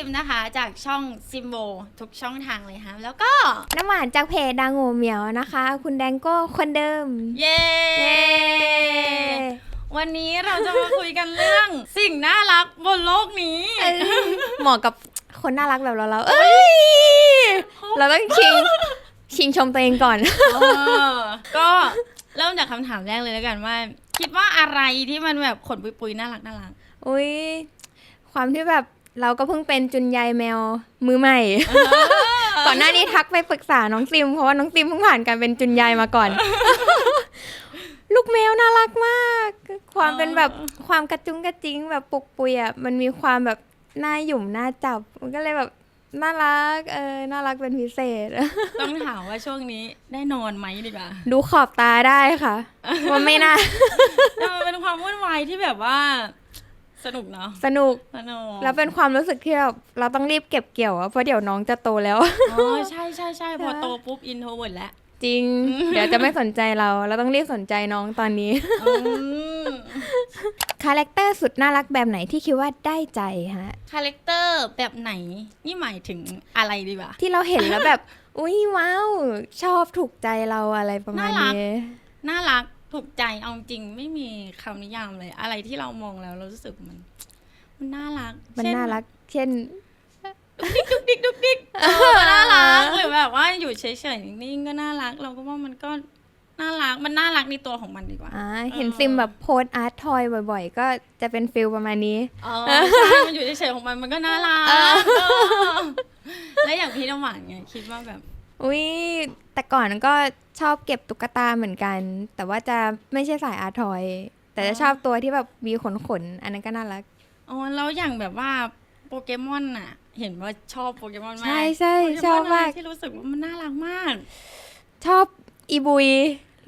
ซิมนะคะ จากช่องซิมโบทุกช่องทางเลยค่ะ แล้วก็ น้ำหวานจากเพจดังโงเหมียวนะคะ คุณแดงโก้คนเดิม เย้ เย้ วันนี้เราจะมาคุยกันเรื่อง สิ่งน่ารักบนโลกนี้ เอ้ยเหมาะกับคนน่ารักแบบเราเราเอ้ย เราต้องชิง ชิงชมตัวเองก่อน เออก็เริ่มจากคำถามแรกเลยแล้วกันว่า คิดว่าอะไรที่มันแบบขนปุยๆน่ารักน่ารัก อุ้ยความที่แบบ เราก็เพิ่งเป็นจุนยายแมวมือใหม่ ก่อนหน้านี้ทักไปปรึกษาน้องซิมเพราะว่าน้องซิมเพิ่งผ่านการเป็นจุนยายมาก่อน ลูกแมวน่ารักมาก ความเป็นแบบความกระจุ้งกระจิ้งแบบปุกปุยอะมันมีความแบบน่าหยุ่มน่าจับ มันก็เลยแบบน่ารัก เออ น่ารักเป็นพิเศษ ต้องถามว่าช่วงนี้ได้นอนไหมดีกว่า ดูขอบตาได้ค่ะ ว่าไม่น่าแต่มันเป็นความวุ่นวายที่แบบว่า สนุกเนาะสนุกสนุกแล้วเป็นความรู้สึกที่แบบเราต้องรีบเก็บเกี่ยวอะเพราะเดี๋ยวน้องจะโตแล้วอ๋อใช่ใช่ใช่พอโตปุ๊บอินโทรเวิร์ดแล้วจริง เดี๋ยวจะไม่สนใจเรา เราต้องรีบสนใจน้องตอนนี้อืมคาแรคเตอร์สุดน่ารักแบบไหนที่คิดว่าได้ใจฮะคาแรคเตอร์แบบไหนนี่หมายถึงอะไรดีวะที่เราเห็นแล้วแบบ อุ้ยว้าว ชอบถูกใจเราอะไรประมาณน่ารักนี้น่ารัก ถูกใจเอาจริงไม่มีคำนิยามเลย อะไรที่เรามองแล้วเรารู้สึกมัน มันน่ารักมันเช่น่ารัก เช่น ดุกดิกดุกดิกเออน่ารักหรือแบบว่าอยู่เฉยๆนิ่งๆก็น่ารัก เราก็ว่ามันก็น่ารักมันน่ารักในตัวของมันดีกว่าอ่า เห็นเออซิมแบบโพสอาร์ตทอยบ่อยๆ ก็จะเป็นฟิลประมาณนี้อ๋อใช่มันอยู่เฉยๆของมันมันก็น่ารักเออแล้วอย่างพี่น้ำหวานไงคิดว่าแบบ อุ้ยแต่ก่อนก็ ชอบเก็บตุ๊กตาเหมือนกัน แต่ว่าจะไม่ใช่สายอาร์ตทอย แต่จะชอบตัวที่แบบมีขนขนๆอันนั้นก็น่ารักอ๋อแล้วอย่างแบบว่าโปเกมอนน่ะ เห็นว่าชอบโปเกมอนมากใช่ใช่โปเกชมออบนมากอะไรที่รู้สึกว่ามันน่ารักมาก ชอบอีบุย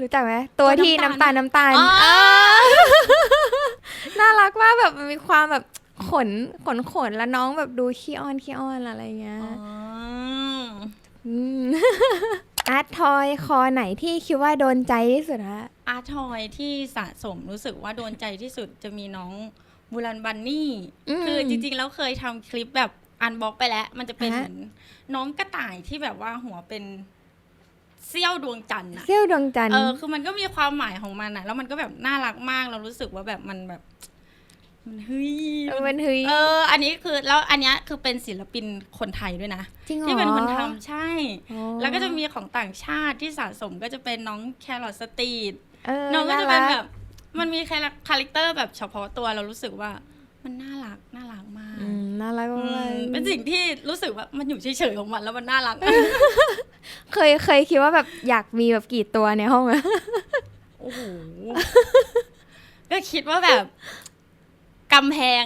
รู้จักไหมตัวที่ตัวน้ำน้ำตาตาลลน้ำตาลอ๋อเออน่ารักมากแบบมันมีความแบบขนขนขนแล้วน้องแบบดูขี้อ้อนขี้อ้อนอะไรเงี้ย อ๋อมอาร์ตทอยคอไหนที่คิดว่าโดนใจที่สุดฮะ อาร์ทอยที่สะสมรู้สึกว่าโดนใจที่สุดจะมีน้องบูรันบันนี่ อืมคือจริงๆ แล้วเคยทำคลิปแบบอันบ็อกไปแล้ว มันจะเป็นฮะ เหมือนน้องกระต่ายที่แบบว่าหัวเป็นเสี้ยวดวงจันทร์อะ เซี่ยวดวงจันทเอร์อคือมันก็มีความหมายของมันอะแล้วมันก็แบบน่ารักมาก เรารู้สึกว่าแบบมันแบบ มันเฮ้ยเออมันเฮ้ย เออ อันนี้คือแล้วอันเนี้ยคือเป็นศิลปินคนไทยด้วยนะ จริงเหรอที่เป็นคนทำใช่อ๋อแล้วก็จะมีของต่างชาติที่สะสมก็จะเป็นน้องแครอทสตรีทเออน้องก็จะเป็นารัแบบ มันมีคาแรคคาแรคเตอร์แบบเฉพาะตัวเรารู้สึกว่า มันน่ารักน่ารักมากอืมน่ารักอืมากมเป็นสิ่งที่รู้สึกว่ามันอยู่เฉยๆของมันแล้วมันน่ารัก เคยเคยคิดว่าแบบอยากมีแบบกี่ตัวในห้องอะ โอ้โห ก็คิดว่าแบบ กำแพง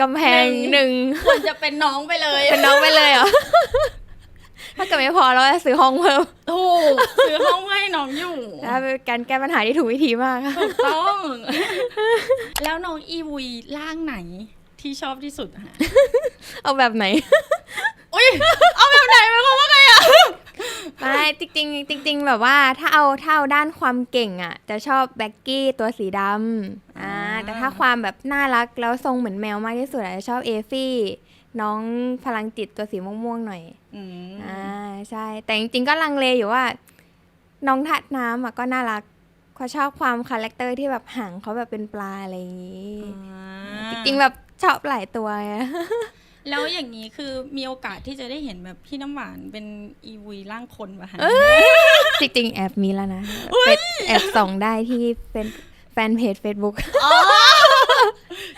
กำแพงหหนึ่นึ่งงควรจะเป็นน้องไปเลยเป็นน้องไปเลยเหรอถ้าเกิดไม่พอเราจะซื้อห้องเพิ่มถูกซื้อห้องเพื่อให้น้องอยู่นะเป็นการแก้ปัญหาที่ถูกวิธีมากถูกต้อง แล้วน้องอีวุยร่างไหนที่ชอบที่สุดอะฮะเอาแบบไหนอุ้ยเอาแบบไหนหมายความว่าไงอะไม่จริงๆจริงๆแบบว่าถ้าเอาถ้าเอาด้านความเก่งอะจะชอบแบ็กกี้ตัวสีดำอ่า แต่ถ้าความแบบน่ารักแล้วทรงเหมือนแมวมากที่สุดอะจะชอบเอฟี่ น้องพลังจิตตัวสีม่วงๆหน่อยอืมอ่าใช่ แต่จริงๆก็ลังเลอยู่ว่า น้องทัดน้ำอะก็น่ารักเขาชอบความคาแรคเตอร์ที่แบบหางเขาแบบเป็นปลาอะไรอย่างนี้จริงๆแบบชอบหลายตัวไงแล้วอย่างนี้คือมีโอกาสที่จะได้เห็นแบบพี่น้ำหวานเป็นอีวุยร่างคนป่ะฮะจริงๆ แอบมีแล้วนะไปแอบส่องได้ที่เป็นแฟนเพจ Facebook อ๋อ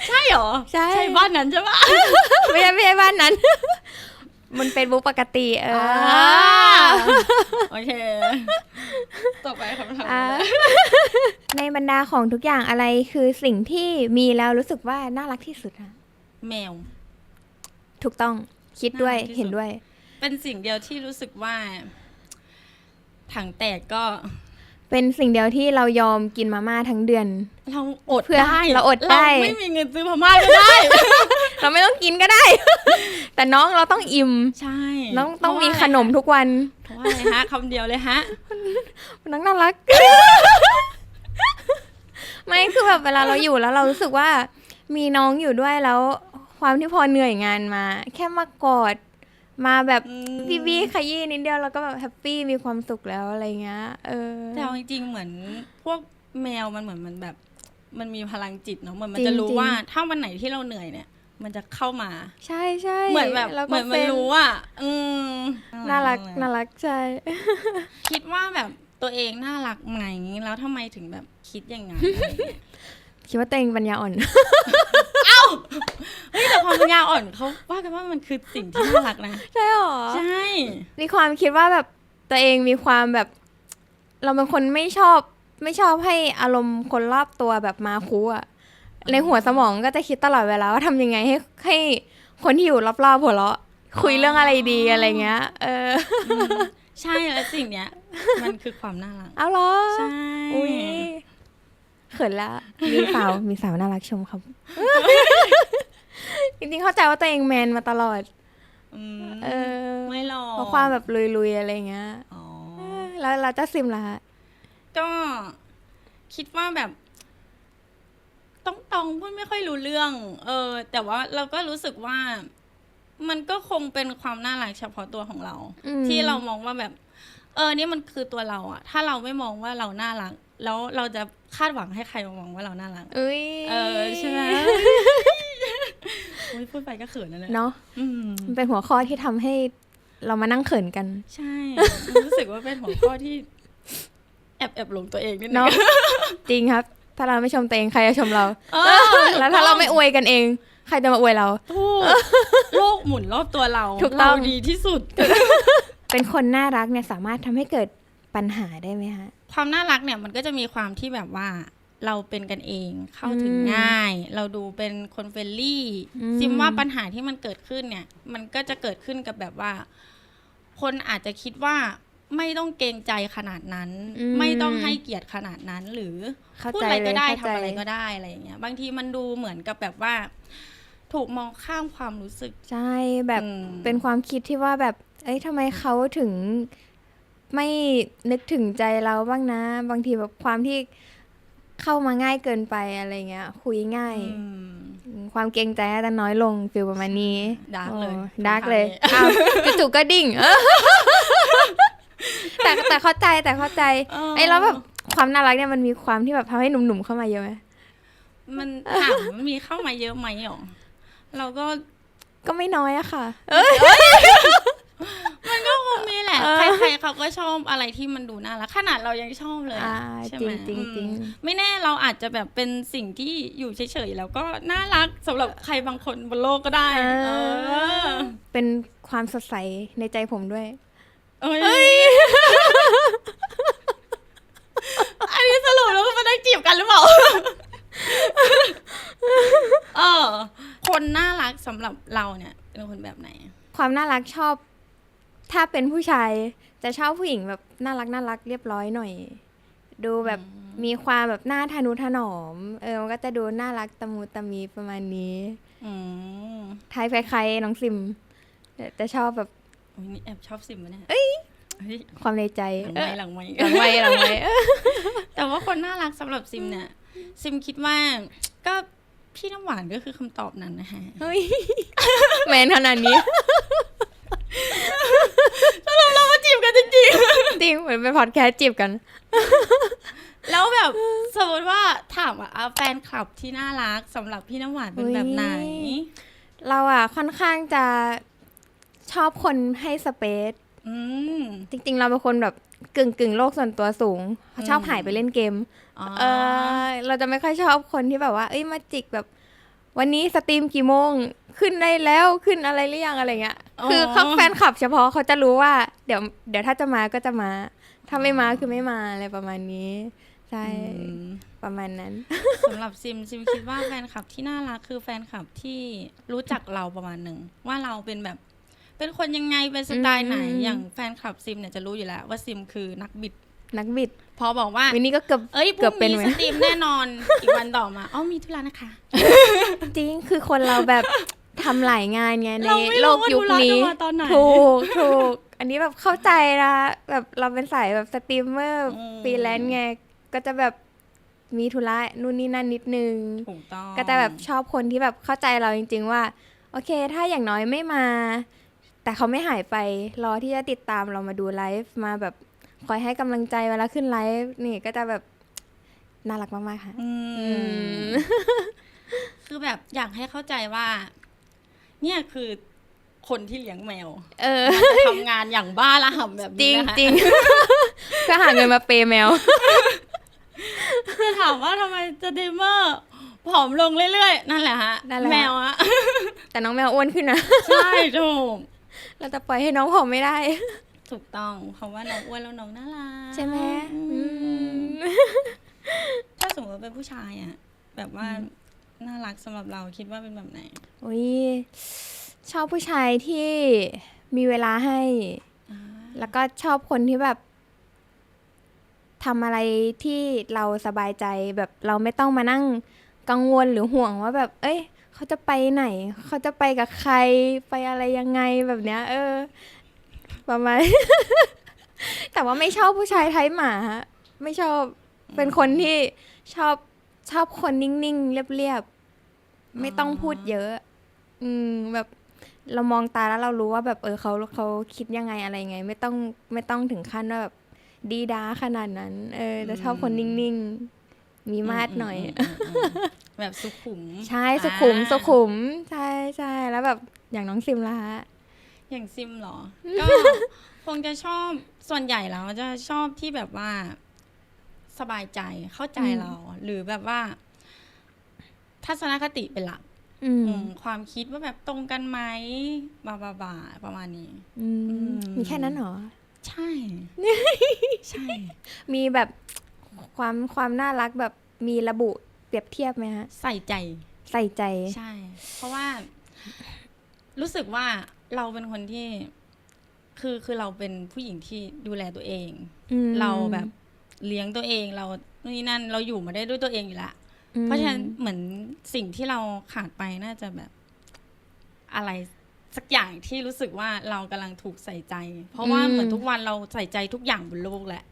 ใช่เหรอ ใช่ ใช่บ้านนั้นใช่ปะไม่ใช่ไม่ใช่บ้านนั้น มัน Facebook ปกติเอออโอเค ต่อไปคำถามอ่าในบรรดาของทุกอย่างอะไรคือสิ่งที่มีแล้วรู้สึกว่าน่ารักที่สุดอะแมว ถูกต้องคิดด้วยน่ารักที่สุดเห็นด้วย เป็นสิ่งเดียวที่รู้สึกว่า ถังแตกก็ เป็นสิ่งเดียวที่เรายอมกินมาม่าทั้งเดือน เราอดเพื่อได้เราอดได้ เราไม่มีเงินซื้อพม่าก็ได้ เราไม่ต้องกินก็ได้ แต่น้องเราต้องอิ่มใช่ต้องต้องมีขนมทุกวันเพราะว่าอะไรฮะคำเดียวเลยฮะน้องน่ารัก ไม่คือแบบเวลาเราอยู่แล้วเรารู้สึกว่า มีน้องอยู่ด้วยแล้ว ความที่พอเหนื่อยงานมา แค่มากอด มาแบบอืมบีบีขยี้นิดเดียวแล้วก็แบบแฮปปี้มีความสุขแล้วอะไรเงี้ยเออแต่เอาจริงๆเหมือนพวกแมวมันเหมือนมันแบบ มันมีพลังจิตเนาะเหมือนมันจริงจะรู้จริงว่าถ้าวันไหนที่เราเหนื่อยเนี่ย มันจะเข้ามา ใช่ใช่เหมือนแบบแล้วเหก็มือนมันเป็นรู้อะอืมน่ารักน่ารักใช่คิดว่าแบบตัวเองน่ารักไหมแล้วทำไมถึงแบบคิดอย่างนั้น อะไรอย่างเงี้ยคิดว่าตัวเองปัญญาอ่อน เฮ้ยแต่ความปัญญาอ่อนเขาว่ากันว่ามันคือสิ่งที่น่ารักนะ ใช่หรอใช่ มีความคิดว่าแบบตัวเองมีความแบบ เราเป็นคนไม่ชอบ ไม่ชอบให้อารมณ์คนรอบตัวแบบมาคุอะในหัวสมองก็จะคิดตลอดเวลาว่าทำยังไงให้ให้คนที่อยู่รอบๆหัวเราะคุยเรื่องอะไรดีอะไรเงี้ย เออ ใช่แล้วสิ่งเนี้ย มันคือความน่ารัก เอาเหรอใช่ อุ้ย เขินละมีสาวมีสาวน่ารักชมครับ จริงๆเข้าใจว่าตัวเองแมนมาตลอด อืมเออไม่หรอกเพราะความแบบลุยๆอะไรเงี้ยอ๋อ แล้วเราจะซิมล่ะฮะก็คิดว่าแบบ ต้องตองพูดไม่ค่อยรู้เรื่อง เออ แต่ว่าเราก็รู้สึกว่า มันก็คงเป็นความน่ารักเฉพาะตัวของเราอืมที่เรามองว่าแบบ เออ นี่มันคือตัวเราอะถ้าเราไม่มองว่าเราน่ารัก แล้วเราจะคาดหวังให้ใครมามองว่าเราน่ารักเอ้ยเออใช่ไหมโอ้ยพูดไปก็เขินแล้วเนี่ยเนาะอืมมันเป็นหัวข้อที่ทำให้เรามานั่งเขินกัน ใช่รู้สึกว่าเป็นหัวข้อที่ แอบแอบหลงตัวเองนิดนึงเนาะจริงครับ ถ้าเราไม่ชมตัวเองใครจะชมเราเออแล้วถ้าเราไม่อวยกันเอง ใครจะมาอวยเราถูกโลกหมุนรอบตัวเราถูกต้องเราดีที่สุด เป็นคนน่ารักเนี่ยสามารถทำให้เกิดปัญหาได้ไหมฮะ ความน่ารักเนี่ยมันก็จะมีความที่แบบว่าเราเป็นกันเองเข้าถึงอืมง่าย เราดูเป็นคนเฟรนลี่อืมซิมว่าปัญหาที่มันเกิดขึ้นเนี่ย มันก็จะเกิดขึ้นกับแบบว่า คนอาจจะคิดว่าไม่ต้องเกรงใจขนาดนั้น ไม่ต้องให้เกียรติขนาดนั้น หรือเข้าพูดใจอะไรเลก็ยได้เข้าทำใจอะไรก็ได้อะไรอย่างเงี้ย บางทีมันดูเหมือนกับแบบว่า ถูกมองข้ามความรู้สึก ใช่แบบอืมเป็นความคิดที่ว่าแบบ เอ้ยทำไมเขาถึง ไม่นึกถึงใจเราบ้างนะ บางทีแบบความที่เข้ามาง่ายเกินไปอะไรเงี้ย คุยง่ายอืมความเกรงใจอาจจะน้อยลงฟิลประมาณนี้ดาร์กเลยโอ้ดาร์กเลยคำถามนี้อ้าวจู่ๆก็ดิ่งเออแต่แต่เข้าใจแต่เข้าใจเออไอ้แล้วแบบความน่ารักเนี่ยมันมีความที่แบบทำให้หนุ่มๆเข้ามาเยอะไหมมันถามมันมีเข้ามาเยอะไหมหรอเราก็ก็ไม่น้อยอะค่ะมันก็คงมีแห ละเออใครๆเขาก็ชอบอะไรที่มันดูน่ารักขนาดเรายังชอบเลยอ่าอะใช่จไหริมงจริงจริง อืมไม่แน่เราอาจจะแบบเป็นสิ่งที่อยู่เฉยๆแล้วก็น่ารักสำหรับใครบางคนบนโลกก็ได้เอเอออเป็นความสดใสในใจผมด้วย เอ้ยอันนี้สรุปแล้วก็มาได้จีบกันหรือเปล่าเออคนน่ารักสำหรับเราเนี่ยเป็นคนแบบไหน ความน่ารักชอบ ถ้าเป็นผู้ชายจะชอบผู้หญิงแบบน่ารักน่ารักเรียบร้อยหน่อย ดูแบบมีความแบบหน้าทะนุถนอม เออมันก็จะดูน่ารักตะมูตะมีประมาณนี้อืมไทยใครๆน้องซิมแต่จะชอบแบบโอ้ยนี่แอบชอบซิมมะเนี่ยเอ้ยความในใจหลังไม้หลังไม้หลังไว้หลังไว้เออแต่ว่าคนน่ารักสำหรับซิมเนี่ยซิมคิดว่าก็พี่น้ำหวานก็คือคำตอบนั้นนะฮะเฮ้ยแมนขนาดนี้ เรามาจีบกันจริงจริงเหมือนเป็นพอดแคสต์จีบกัน ๆ แล้วแบบสมมติว่าถามว่าอะแฟนคลับที่น่ารักสำหรับพี่น้ำหวานเป็นแบบไหน อุ๊ย เราอะค่อนข้างจะชอบคนให้สเปซอืม จริง ๆ เราเป็นคนแบบกึ่งกึ่งๆโลกส่วนตัวสูงชอบอืมหายไปเล่นเกมอ๋อเออเราจะไม่ค่อยชอบคนที่แบบว่า เอ้ยมาจิกแบบ วันนี้สตรีมกี่โมงขึ้นได้แล้วขึ้นอะไรหรือยังอะไรเงี้ย คือเขาแฟนคลับเฉพาะเขาจะรู้ว่า เดี๋ยวเดี๋ยวถ้าจะมาก็จะมา ถ้าไม่มาคือไม่มาอะไรประมาณนี้ ใช่อืมประมาณนั้นสำหรับซิมซิมคิดว่าแฟนคลับที่น่ารักคือแฟนคลับที่รู้จักเราประมาณหนึ่งว่าเราเป็นแบบ เป็นคนยังไงเป็นสไตล์ไหนอืมอย่างแฟนคลับซิมเนี่ยจะรู้อยู่แล้ว ว่าซิมคือนักบิดนักบิด พอบอกว่าวินนี่ก็เกือบเอ้ยพเกืรุ่อบงเป็นนี้ไหมสตรีมแน่นอนอีกวันต่อมาอ๋อมีธุระนะคะ จริงคือคนเราแบบทำหลายงานไงในเราไม่รู้โลกยุคว่าธุระนี้จะมาตอนไหนถูกถูกอันนี้แบบเข้าใจนะแบบเราเป็นสายแบบสตรีมเมอร์อืมฟรีแลนซ์ไงก็จะแบบมีธุระนู่นนี่นั่นนิดนึงถูกต้องก็จะแบบชอบคนที่แบบเข้าใจเราจริง ๆ ว่า โอเค ถ้าอย่างน้อยไม่มา แต่เขาไม่หายไปรอที่จะติดตามเรามาดูไลฟ์มาแบบ คอยให้กำลังใจเวลาขึ้นไลฟ์นี่ก็จะแบบน่ารักมากๆค่ะ อือืมมคือแบบอยากให้เข้าใจว่า เนี่ยคือคนที่เลี้ยงแมวเออจะทำงานอย่างบ้าระห่ำแบบจรินี้งนะคะจริงเพื่อหาเงินมาเปย์แมว จะถามว่าทำไมจะเดมเมอร์ผอมลงเรื่อยๆ นั่นแหละฮะ นั่นแหละแมวอะ แต่น้องแมวอ้วนขึ้นนะ ใช่ถูกเราจะปล่อยให้น้องผอมไม่ได้ ถูกต้อง เพราะว่าน้องอ้วนแล้วน้องน่ารักใช่ไหมอือืมมถ้าสมมติว่าเป็นผู้ชายอะแบบว่าน่ารักสำหรับเราคิดว่าเป็นแบบไหนอุ้ยชอบผู้ชายที่มีเวลาให้ อ่าแล้วก็ชอบคนที่แบบทำอะไรที่เราสบายใจแบบเราไม่ต้องมานั่งกังวลหรือห่วงว่าแบบ เอ้ย เขาจะไปไหน เขาจะไปกับใครไปอะไรยังไงแบบเนี้ย เออ ประมาณ แต่ว่าไม่ชอบผู้ชายไทยหมาฮะไม่ชอบเป็นคนที่ชอบชอบคนนิ่งๆ เรียบๆ ไม่ต้องพูดเยอะ อืมแบบเรามองตาแล้วเรารู้ว่าแบบเออเขาเขาคิดยังไงอะไรไง ไม่ต้องไม่ต้องถึงขั้นว่าแบบดีด้าขนาดนั้น เออจะชอบคนนิ่งๆ มีมาดหน่อยมอืมอืมแบบสุขุม ใช่สุขุมอ่าสุขุม ใช่ใช่แล้วแบบอย่างน้องซิมละฮะ อย่างซิมเหรอ ก็คงจะชอบส่วนใหญ่แล้วจะชอบที่แบบว่าสบายใจเข้าใจอืมเรา หรือแบบว่า ทัศนคติเป็นหลักอืมอืมความคิดว่าแบบตรงกันไหมบาบาบาประมาณนี้อืมอืมมีแค่นั้นเหรอ ใช่ ใช่ มีแบบความความน่ารักแบบมีระบุเปรียบเทียบไหมฮะ ใส่ใจ ใส่ใจ ใช่ เพราะว่า รู้สึกว่า เราเป็นคนที่คือคือเราเป็นผู้หญิงที่ดูแลตัวเองอืมเราแบบเลี้ยงตัวเองเรานู่นนี่นั่นเราอยู่มาได้ด้วยตัวเองอยู่และอืมเพราะฉะนั้นเหมือนสิ่งที่เราขาดไปน่าจะแบบอะไรสักอย่างที่รู้สึกว่าเรากำลังถูกใส่ใจ เพราะว่าเหมือนทุกวันเราใส่ใจทุกอย่างบนโลกแหละ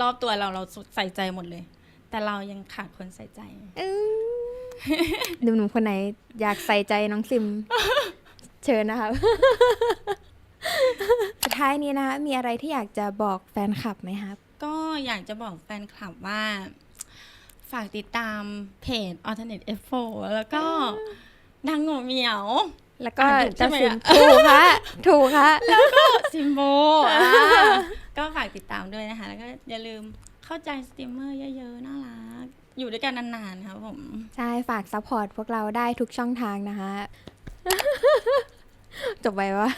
รอบตัวเราเราใส่ใจหมดเลย แต่เรายังขาดคนใส่ใจอืมหนุ่มๆคนไหนอยากใส่ใจน้องซิม เชิญนะคะ สุดท้ายนี้นะคะมีอะไรที่อยากจะบอกแฟนคลับไหมครับ ก็อยากจะบอกแฟนคลับว่า ฝากติดตามเพจ Alternate F4 แล้วก็นางโง่เหมียว แล้วก็อ่านถูกใช่จะไหมซิมอะ ถูกค่ะถูกค่ะ ซิมโบอ่าก็ฝากติดตามด้วยนะคะ แล้วก็อย่าลืมเข้าใจสตรีมเมอร์เยอะๆ น่ารัก อยู่ด้วยกันนานๆ ครับผม ใช่ ฝากซัพพอร์ตพวกเราได้ทุกช่องทางนะคะ จบไปวะ